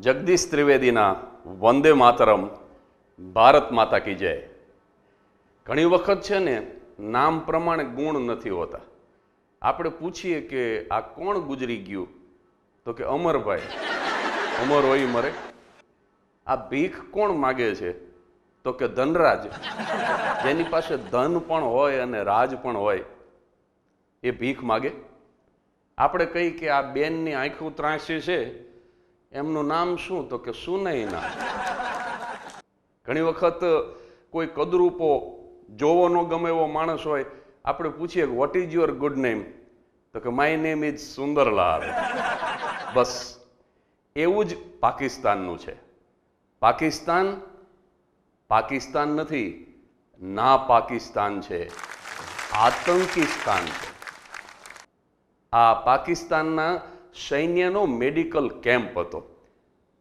જગદીશ ત્રિવેદીના વંદે માતરમ, ભારત માતા કી જય. ઘણી વખત છે ને, નામ પ્રમાણે ગુણ નથી હોતા. આપણે પૂછીએ કે આ કોણ ગુજરી ગયું? તો કે અમરભાઈ. અમર હોય મરે. આ ભીખ કોણ માગે છે? તો કે ધનરાજ. જેની પાસે ધન પણ હોય અને રાજ પણ હોય, એ ભીખ માગે. આપણે કહી કે આ બેનની આંખું ત્રાસી છે એમનું નામ શું? તો કે સુનૈના. ઘણી વખત કોઈ કદરૂપો જોવો ન ગમે એવો માણસ હોય, આપણે પૂછીએ what is your good name તો કે માય નેમ ઇઝ સુંદરલાલ. બસ. એવું જ પાકિસ્તાનનું છે. પાકિસ્તાન પાકિસ્તાન નથી, ના પાકિસ્તાન છે, આતંકિસ્તાન છે. આ પાકિસ્તાનના સૈન્યનો મેડિકલ કેમ્પ હતો.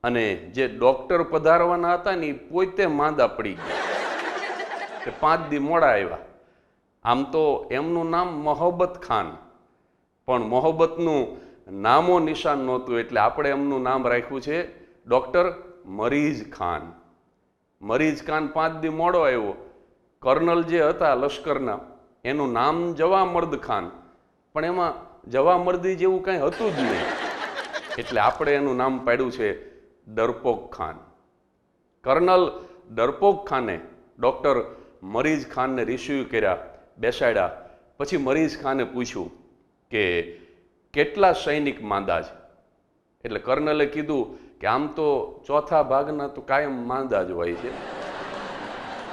અને જે ડોક્ટર પધારવાના હતા ને એ પોતે માંદા પડી ગયા. કે પાંચ દી મોડા આવ્યા. આમ તો એમનું નામ મોહબ્બત ખાન. પણ મોહબ્બતનું નામો નિશાન નહોતું એટલે આપણે એમનું નામ રાખ્યું છે ડૉક્ટર મરીઝ ખાન. મરીઝ ખાન પાંચ દી મોડો આવ્યો. કર્નલ જે હતા લશ્કરના, એનું નામ જવા મર્દ ખાન. પણ એમાં જવામર્દી જેવું કાંઈ હતું જ નહીં. એટલે આપણે એનું નામ પાડ્યું છે ડરપોક ખાન. કર્નલ ડરપોક ખાને ડૉક્ટર મરીઝ ખાનને રિસીવ કર્યા, બેસાડ્યા. પછી મરીઝ ખાને પૂછ્યું કે કેટલા સૈનિક માંદા છે? એટલે કર્નલે કીધું કે આમ તો ચોથા ભાગના તો કાયમ માંદા જ હોય છે.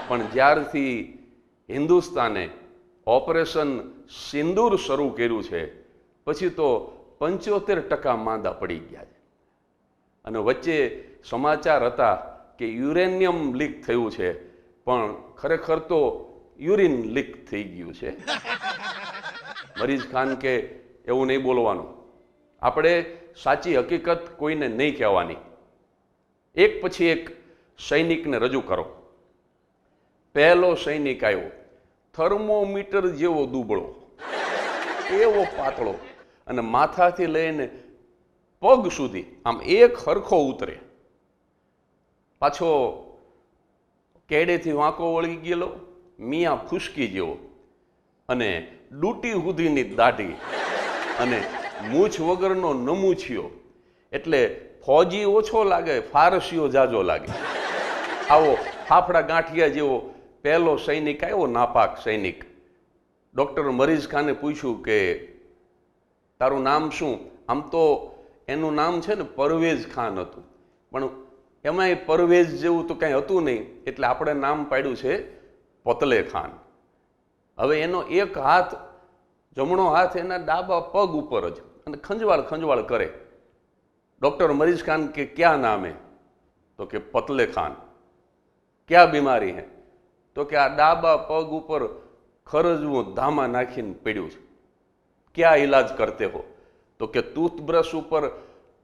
પણ જ્યારથી હિન્દુસ્તાને ઓપરેશન સિંદૂર શરૂ કર્યું છે પછી તો પંચોતેર ટકા માંદા પડી ગયા છે. અને વચ્ચે સમાચાર હતા કે યુરેનિયમ લીક થયું છે, પણ ખરેખર તો યુરિન લીક થઈ ગયું છે. મરીઝ ખાન કે એવું નહીં બોલવાનું. આપણે સાચી હકીકત કોઈને નહીં કહેવાની. એક પછી એક સૈનિકને રજૂ કરો. પહેલો સૈનિક આવ્યો, થર્મોમીટર જેવો દુબળો, એવો પાતળો. અને માથાથી લઈને પગ સુધી આમ એક હરખો ઉતરે. પાછો કેડેથી વાંકો વળી ગયેલો, મિયા ફૂસકી જેવો અને ડૂટી સુધીની દાઢી અને મૂછ વગરનો નમૂછિયો એટલે ફોજી ઓછો લાગે, ફારસીઓ જાજો લાગે. આવો ફાફડા ગાંઠિયા જેવો પહેલો સૈનિક આવ્યો, નાપાક સૈનિક. ડૉક્ટર મરીઝ ખાને પૂછ્યું કે તારું નામ શું? આમ તો એનું નામ છે ને પરવેઝ ખાન હતું. પણ એમાંય પરવેઝ જેવું તો કાંઈ હતું નહીં, એટલે આપણે નામ પાડ્યું છે પતલે ખાન. હવે એનો એક હાથ, જમણો હાથ એના ડાબા પગ ઉપર જ, અને ખંજવાળ ખંજવાળ કરે. ડૉક્ટર મરીઝ ખાન કે ક્યાં નામ તો કે પતલે ખાન. ક્યાં બીમારી હે? તો કે આ ડાબા પગ ઉપર ખરજવું ધામા નાખીને પડ્યું છે. ક્યાં ઈલાજ કરતે હો? તો કે ટૂથબ્રશ ઉપર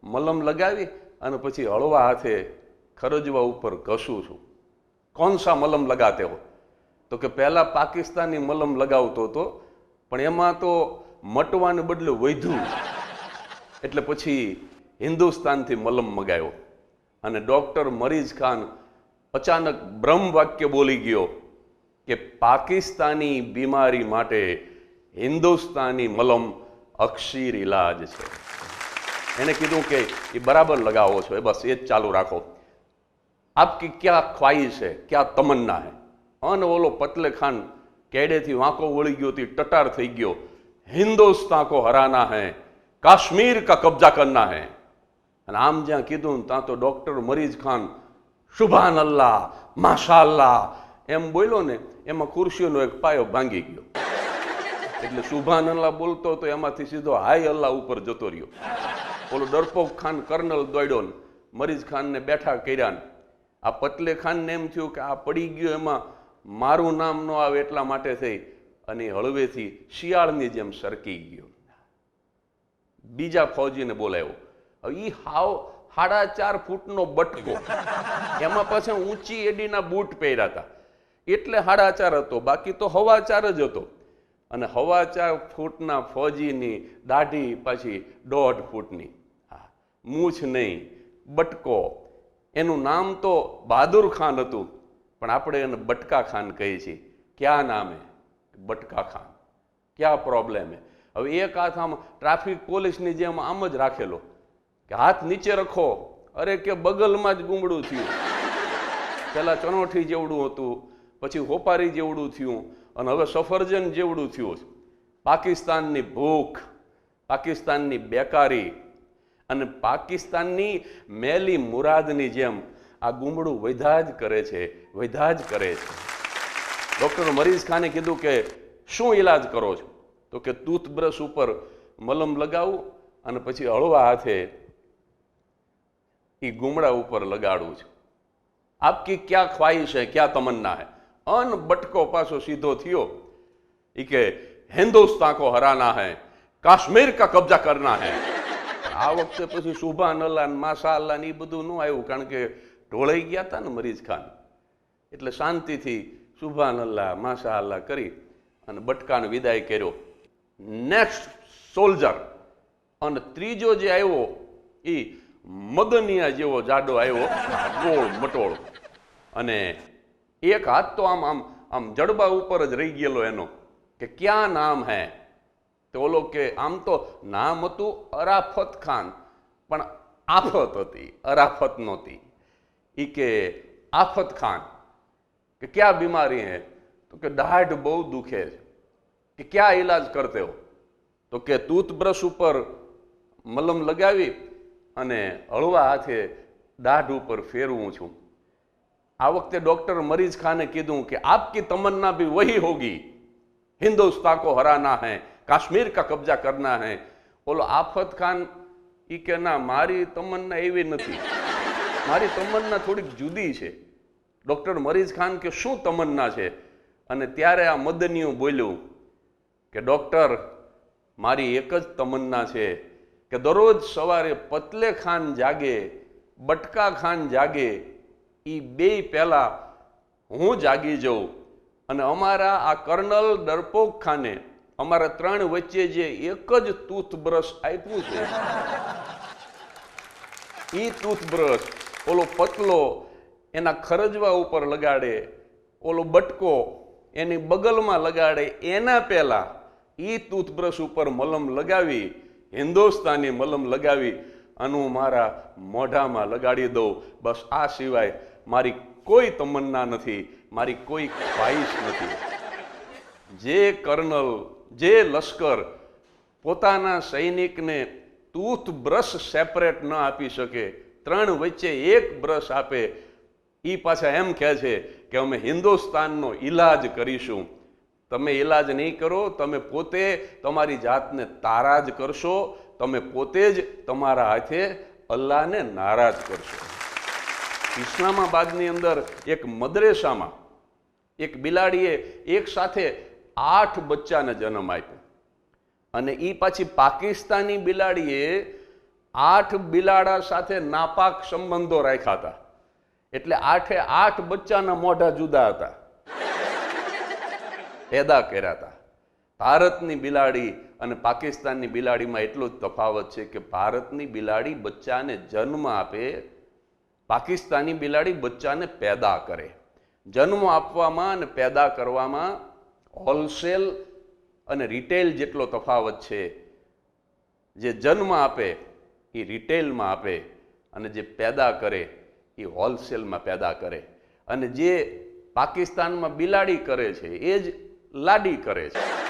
મલમ લગાવી અને પછી હળવા હાથે ખરજવા ઉપર ઘસું છું. કોણ સા મલમ લગાતે હો? તો કે પહેલાં પાકિસ્તાની મલમ લગાવતો હતો, પણ એમાં તો મટવાને બદલે વધ્યું. એટલે પછી હિન્દુસ્તાનથી મલમ મગાવ્યો અને ડૉક્ટર મરીઝ ખાન અચાનક બ્રહ્મ વાક્ય બોલી ગયો કે પાકિસ્તાની બીમારી માટે હિન્દુસ્તાની મલમ અક્ષીર ઇલાજ છે. એણે કીધું કે એ બરાબર લગાવો છો, એ બસ એ જ ચાલુ રાખો. આપકી ક્યાં ખ્વાહિશ છે ક્યાં તમન્ના હે? અને ઓલો પતલે ખાન કેડેથી વાંકો વળી ગયો થી ટટાર થઈ ગયો. હિન્દુસ્તાન કો હરાના હે, કાશ્મીર કા કબજા કરના હે. અને આમ જ્યાં કીધું ત્યાં તો ડૉક્ટર મરીજ ખાન, શુભાન અલ્લાહ, માશા અલ્લાહ. એમ બોલ્યો ને, એમાં ખુરશીઓનો એક પાયો ભાંગી ગયો. એટલે શુભાન અલ્લાહ બોલતો તો એમાંથી સીધો હાય અલ્લાહ ઉપર જતો રહ્યો. ઓલો ડરપોક ખાન કર્નલ દોડ્યો ને મરીઝ ખાનને બેઠા કર્યા આ પતલે ખાનને એમ થયું કે આ પડી ગયો એમાં, મારું નામ ન આવે એટલા માટે થઈ, અને હળવેથી શિયાળની જેમ સરકી ગયો. બીજા ફૌજીને બોલાવ્યો હવે ઈ હાવ સાડા ચાર ફૂટનો બટકો. એમાં પાછા ઊંચી એડીના બૂટ પહેર્યા હતા. એટલે સાડા ચાર હતો, બાકી તો હવા ચાર જ હતો. અને હવા ચાર ફૂટના ફૌજીની દાઢી પાછી દોઢ ફૂટની. હા, મૂછ નહીં, બટકો. એનું નામ તો બહાદુર ખાન હતું, પણ આપણે એને બટકા ખાન કહીએ છીએ. ક્યાં નામે બટકા ખાન. ક્યાં પ્રોબ્લેમ હે હવે એક હાથ આમ ટ્રાફિક પોલીસની જેમ આમ જ રાખેલો. કે હાથ નીચે રખો. અરે કે બગલમાં જ ગુમડું થયું. પહેલાં ચણોઠી જેવડું હતું, પછી હોપારી જેવડું થયું. અને હવે સફરજન જેવડું થયું છે. પાકિસ્તાનની ભૂખ, પાકિસ્તાનની બેકારી અને પાકિસ્તાનની મેલી મુરાદની જેમ આ ગુમડું વધા જ કરે છે વધા જ કરે છે. ડૉક્ટર મરીઝ ખાને કીધું કે શું ઈલાજ કરો છો? તો કે ટૂથબ્રશ ઉપર મલમ લગાવું અને પછી હળવા હાથે એ ગુમડા ઉપર લગાડવું છે. આપકી ક્યાં ખ્વાહિશ હૈ? ક્યાં તમન્ના હૈ? અન બટકો પાછો સીધો થયો. એ કે, હિન્દુસ્તાન કો હરાના હે, કાશ્મીર કા કબજા કરના હે. આ વખતે પછી સુભાન અલ્લાહ ને માસા અલ્લાહ ને એ બધું ન આવ્યું, કારણ કે ઢોળાઈ ગયા હતા ને મરીજ ખાન. એટલે શાંતિથી સુભાન અલ્લાહ માસા અલ્લાહ કરી અને બટકાને વિદાય કર્યો. નેક્સ્ટ સોલ્જર અને ત્રીજો જે આવ્યો એ મદનિયા જેવો જાડો આવ્યો, ગોળ મટોળ. અને એક હાથ તો આમ આમ આમ જડબા ઉપર જ રહી ગયેલો એનો, કે ક્યાં નામ હે? તો ઓલો કે, આમ તો નામ હતું અરાફત ખાન, પણ આફત હતી, અરાફત નહોતી. ઈ કે, આફત ખાન, કે ક્યાં બીમારી હે? તો કે, દાઢ બહુ દુખે છે. કે, ક્યાં ઈલાજ કરતે તો કે, ટૂથબ્રશ ઉપર મલમ લગાવી અને હળવા હાથે દાઢ ઉપર ફેરવું છું. આ વખતે ડૉક્ટર મરીજ ખાને કીધું કે આપકી તમન્ના ભી વહી હોગી. હિન્દુસ્તાન કો હરાના હૈ, કાશ્મીર કા કબજા કરના હૈ. બોલો, આફત ખાન એ કે ના, મારી તમન્ના એવી નથી. મારી તમન્ના થોડીક જુદી છે. ડૉક્ટર મરીજ ખાન કે શું તમન્ના છે? અને ત્યારે આ મદનિયું બોલ્યું કે, ડૉક્ટર, મારી એક જ તમન્ના છે કે દરરોજ સવારે પતલે ખાન જાગે, બટકા ખાન જાગે એ બે પહેલા હું જાગી જાઉં અને અમારા આ કર્નલ ડરપોક ખાને અમારા ત્રણ વચ્ચે જે એક જ ટૂથબ્રશ આપ્યું છે એ ટૂથબ્રશ ઓલો પતલો એના ખરજવા ઉપર લગાડે, ઓલો બટકો એની બગલમાં લગાડે, એના પહેલા એ ટૂથબ્રશ ઉપર મલમ લગાવી, હિન્દુસ્તાની મલમ લગાવી અને હું મારા મોઢામાં લગાડી દઉં. બસ આ સિવાય મારી કોઈ તમન્ના નથી, મારી કોઈ ખ્વાહિશ નથી. જે કર્નલ, જે લશ્કર પોતાના સૈનિકને ટૂથબ્રશ સેપરેટ ન આપી શકે, ત્રણ વચ્ચે એક બ્રશ આપે એ પાછા એમ કહે છે કે અમે હિન્દુસ્તાનનો ઈલાજ કરીશું. તમે ઈલાજ નહીં કરો, તમે પોતે તમારી જાતને તારાજ કરશો, તમે પોતે જ તમારા હાથે અલ્લાહને નારાજ કરશો. ઇસ્લામાબાદની અંદર એક મદરેસામાં એક બિલાડીએ એક સાથે આઠ બચ્ચાને જન્મ આપ્યો. અને એ પાછી પાકિસ્તાની બિલાડીએ આઠ બિલાડા સાથે નાપાક સંબંધો રાખ્યા હતા. એટલે આઠે આઠ બચ્ચાના મોઢા જુદા હતા. પેદા કર્યા હતા. ભારતની બિલાડી અને પાકિસ્તાનની બિલાડીમાં એટલો જ તફાવત છે કે ભારતની બિલાડી બચ્ચાને જન્મ આપે પાકિસ્તાની બિલાડી બચ્ચાને પેદા કરે. જન્મ આપવામાં અને પેદા કરવામાં હોલસેલ અને રિટેલ જેટલો તફાવત છે. જે જન્મ આપે, એ રિટેલમાં આપે અને જે પેદા કરે, એ હોલસેલમાં પેદા કરે. અને જે પાકિસ્તાનમાં બિલાડી કરે છે, એ જ લાડી કરે છે.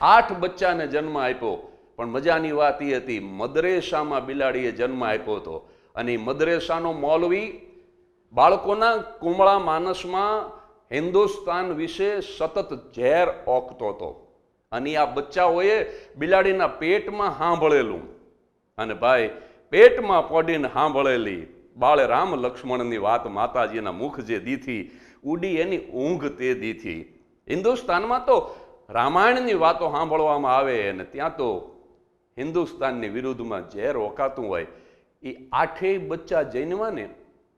આઠ બચ્ચાને જન્મ આપ્યો, પણ મજાની વાત એ હતી, મદરેસામાં બિલાડીએ જન્મ આપ્યો હતો. અને મદરેસાનો મૌલવી બાળકોના કુમળા માનસમાં હિન્દુસ્તાન વિશે સતત ઝેર ઓકતો હતો. અને આ બચ્ચાઓએ બિલાડીના પેટમાં સાંભળેલું અને ભાઈ, પેટમાં પડીને સાંભળેલી બાળે રામ લક્ષ્મણની વાત માતાજીના મુખ જે દીથી, ઉડી એની ઊંઘ તે દીથી. હિન્દુસ્તાનમાં તો રામાયણની વાતો સાંભળવામાં આવે અને ત્યાં તો હિન્દુસ્તાનની વિરુદ્ધમાં ઝેર ઓકાતું હોય. એ આઠેય બચ્ચા જૈનવાને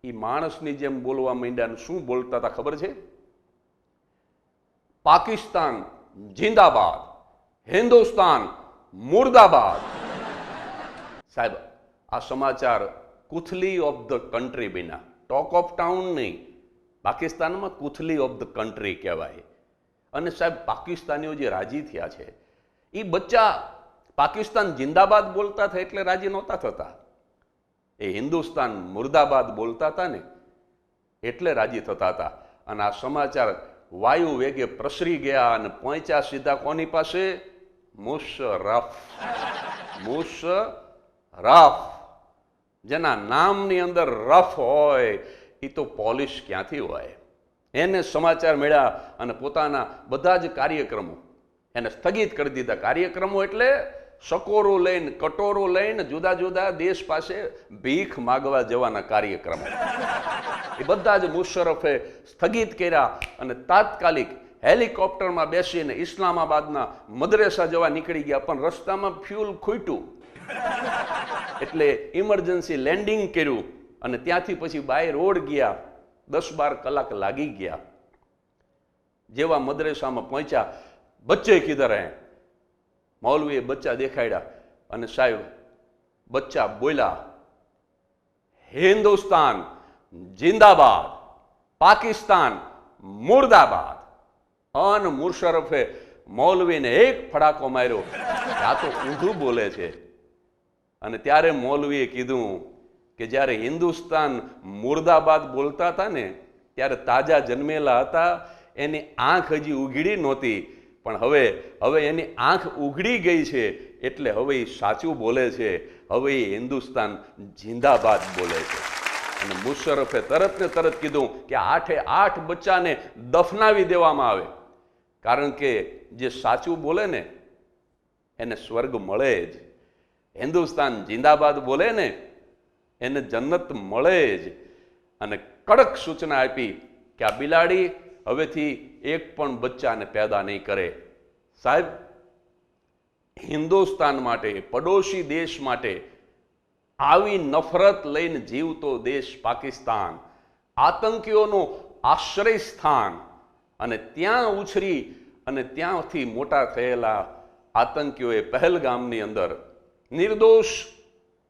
એ માણસની જેમ બોલવા માંડ્યા શું બોલતા હતા ખબર છે? પાકિસ્તાન જિંદાબાદ, હિન્દુસ્તાન મુર્દાબાદ. સાહેબ, આ સમાચાર કુથલી ઓફ ધ કન્ટ્રી બિના ટોક ઓફ ટાઉન નહીં, પાકિસ્તાનમાં કુથલી ઓફ ધ કન્ટ્રી કહેવાય. અને સાહેબ, પાકિસ્તાનીઓ જે રાજી થયા છે એ બચ્ચા પાકિસ્તાન જિંદાબાદ બોલતા થાય એટલે રાજી નહોતા થતા. એ હિન્દુસ્તાન મુર્દાબાદ બોલતા હતા ને, એટલે રાજી થતા હતા. અને આ સમાચાર વાયુ વેગે પ્રસરી ગયા અને પહોંચ્યા સીધા કોની પાસે? મુશરફ. મુશરફ. જેના નામની અંદર રફ હોય એ તો પોલિશ ક્યાંથી હોય? એને સમાચાર મળ્યા અને પોતાના બધા જ કાર્યક્રમો, એને સ્થગિત કરી દીધા. કાર્યક્રમો એટલે સકોરો લઈને, કટોરો લઈને જુદા જુદા દેશ પાસે ભીખ માગવા જવાના કાર્યક્રમો. એ બધા જ મુશરફે સ્થગિત કર્યા અને તાત્કાલિક હેલિકોપ્ટરમાં બેસીને ઇસ્લામાબાદના મદ્રેસા જવા નીકળી ગયા, પણ રસ્તામાં ફ્યુલ ખૂટ્યું. એટલે ઇમરજન્સી લેન્ડિંગ કર્યું અને ત્યાંથી પછી બાય રોડ ગયા, દસ બાર કલાક લાગી ગયા. જેવા મદ્રેસામાં પહોંચ્યા. બચ્ચે કીધર હે મૌલવીએ બચ્ચા દેખાડ્યા અને સાહેબ, બચ્ચા બોલ્યા, હિન્દુસ્તાન જિંદાબાદ, પાકિસ્તાન મુર્દાબાદ. અન મુશરફે મૌલવીને એક ફડાકો માર્યો. આ તો ઊંધું બોલે છે. અને ત્યારે મૌલવીએ કીધું કે જ્યારે હિન્દુસ્તાન મુર્દાબાદ બોલતા હતા ને, ત્યારે તાજા જન્મેલા હતા, એની આંખ હજી ઉઘડી નહોતી. પણ હવે હવે એની આંખ ઉઘડી ગઈ છે, એટલે હવે એ સાચું બોલે છે, હવે એ હિન્દુસ્તાન જિંદાબાદ બોલે છે. અને મુશરફે તરત ને તરત કીધું કે આઠે આઠ બચ્ચાને દફનાવી દેવામાં આવે. કારણ કે જે સાચું બોલે ને, એને સ્વર્ગ મળે જ. હિન્દુસ્તાન જિંદાબાદ બોલે ને, એને જન્નત મળે જ. અને કડક સૂચના આપી કે આ બિલાડી હવેથી એક પણ બચ્ચાને પેદા નહીં કરે. સાહેબ, હિન્દુસ્તાન માટે, પડોશી દેશ માટે આવી નફરત લઈને જીવતો દેશ પાકિસ્તાન, આતંકીઓનું આશ્રય સ્થાન અને ત્યાં ઉછરી અને ત્યાંથી મોટા થયેલા આતંકીઓએ પહેલગામની અંદર નિર્દોષ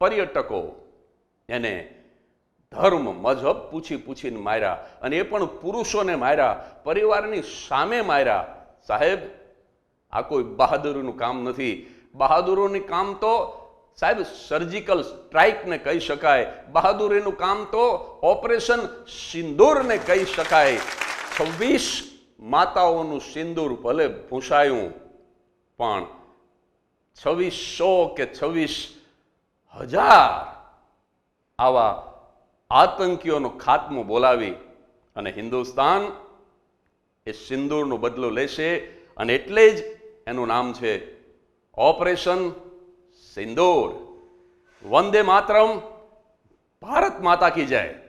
પર્યટકો એને ધર્મ મજહબ પૂછી પૂછીને માર્યા અને એ પણ પુરુષોને માર્યા, પરિવારની સામે માર્યા. સાહેબ, આ કોઈ બહાદુરીનું કામ નથી. બહાદુરોનું કામ તો સાહેબ સર્જિકલ સ્ટ્રાઇકને કહી શકાય. બહાદુરીનું કામ તો ઓપરેશન સિંદૂરને કહી શકાય. છવ્વીસ માતાઓનું સિંદૂર ભલે ભૂંસાયું, પણ છવ્વીસો કે છવ્વીસ હજાર આવા આતંકીઓનો ખાત્મો બોલાવી અને હિન્દુસ્તાન એ સિંદૂરનો બદલો લેશે અને એટલે જ એનું નામ છે ઓપરેશન સિંદૂર. વંદે માતરમ, ભારત માતા કી જય.